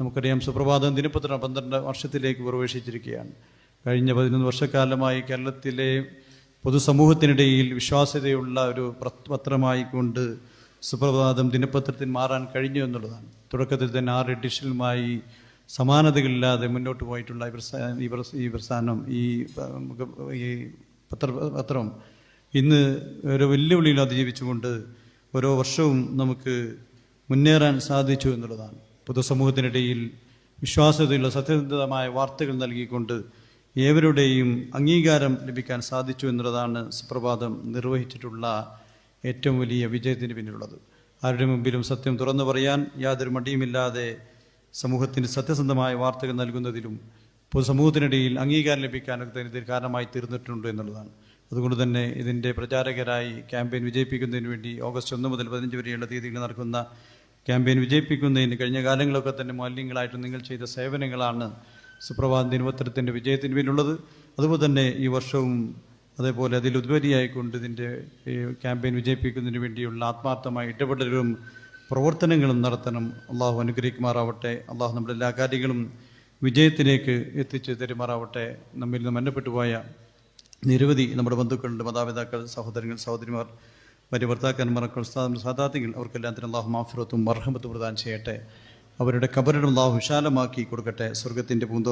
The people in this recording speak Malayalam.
നമുക്കറിയാം സുപ്രഭാതം ദിനപത്രം പന്ത്രണ്ട് വർഷത്തിലേക്ക് പ്രവേശിച്ചിരിക്കുകയാണ്. കഴിഞ്ഞ പതിനൊന്ന് വർഷക്കാലമായി കേരളത്തിലെ പൊതുസമൂഹത്തിനിടയിൽ വിശ്വാസ്യതയുള്ള ഒരു പത്രമായിക്കൊണ്ട് പത്രമായി കൊണ്ട് സുപ്രഭാതം ദിനപത്രത്തിൽ മാറാൻ കഴിഞ്ഞു എന്നുള്ളതാണ്. തുടക്കത്തിൽ തന്നെ ആറ് എഡിഷനുമായി സമാനതകളില്ലാതെ മുന്നോട്ട് പോയിട്ടുള്ള ഈ ഈ പ്രസ്ഥാനം ഈ പത്ര പത്രം ഇന്ന് ഓരോ വെല്ലുവിളിയിൽ അതിജീവിച്ചുകൊണ്ട് ഓരോ വർഷവും നമുക്ക് മുന്നേറാൻ സാധിച്ചു എന്നുള്ളതാണ്. പൊതുസമൂഹത്തിനിടയിൽ വിശ്വാസ്യതയുള്ള സത്യസന്ധമായ വാർത്തകൾ നൽകിക്കൊണ്ട് ഏവരുടെയും അംഗീകാരം ലഭിക്കാൻ സാധിച്ചു എന്നുള്ളതാണ് സുപ്രഭാതം നിർവഹിച്ചിട്ടുള്ള ഏറ്റവും വലിയ വിജയത്തിന് പിന്നിലുള്ളത്. ആരുടെ മുമ്പിലും സത്യം തുറന്നു പറയാൻ യാതൊരു മടിയുമില്ലാതെ സമൂഹത്തിന് സത്യസന്ധമായ വാർത്തകൾ നൽകുന്നതിലും പൊതുസമൂഹത്തിനിടയിൽ അംഗീകാരം ലഭിക്കാനൊക്കെ ഇതിന് കാരണമായി തീർന്നിട്ടുണ്ട് എന്നുള്ളതാണ്. അതുകൊണ്ട് തന്നെ ഇതിന്റെ പ്രചാരകരായി ക്യാമ്പയിൻ വിജയിപ്പിക്കുന്നതിന് വേണ്ടി ഓഗസ്റ്റ് ഒന്ന് മുതൽ പതിനഞ്ച് വരെയുള്ള തീയതികൾ നടക്കുന്ന ക്യാമ്പയിൻ വിജയിപ്പിക്കുന്നതിന് കഴിഞ്ഞ കാലങ്ങളൊക്കെ തന്നെ മാലിന്യങ്ങളായിട്ട് നിങ്ങൾ ചെയ്ത സേവനങ്ങളാണ് സുപ്രഭാത ദിനപത്രത്തിന്റെ വിജയത്തിന് പിന്നിലുള്ളത്. അതുപോലെ തന്നെ ഈ വർഷവും അതേപോലെ അതിലുപരിയായിക്കൊണ്ട് ഇതിന്റെ ക്യാമ്പയിൻ വിജയിപ്പിക്കുന്നതിന് വേണ്ടിയുള്ള ആത്മാർത്ഥമായ ഇടപെടലുകളും പ്രവർത്തനങ്ങളും നടത്തണം. അള്ളാഹു അനുഗ്രഹിക്കുമാറാവട്ടെ. അള്ളാഹു നമ്മുടെ എല്ലാ കാര്യങ്ങളും വിജയത്തിലേക്ക് എത്തിച്ച് തരുമാറാവട്ടെ. നമ്മിൽ നിന്ന് മന്നപ്പെട്ടു പോയ നിരവധി നമ്മുടെ ബന്ധുക്കളുണ്ട് മാതാപിതാക്കൾ സഹോദരങ്ങൾ സഹോദരിമാർ ഭാര്യ ഭർത്താക്കന്മാർ സാധാത്തെങ്കിൽ അവർക്കെല്ലാത്തിനും അള്ളാഹു മാഫിറത്തും മർഹമത്തും പ്രദാനം ചെയ്യട്ടെ. അവരുടെ കബറിടം അള്ളാഹു വിശാലമാക്കി കൊടുക്കട്ടെ. സ്വർഗത്തിന്റെ പൂന്തോ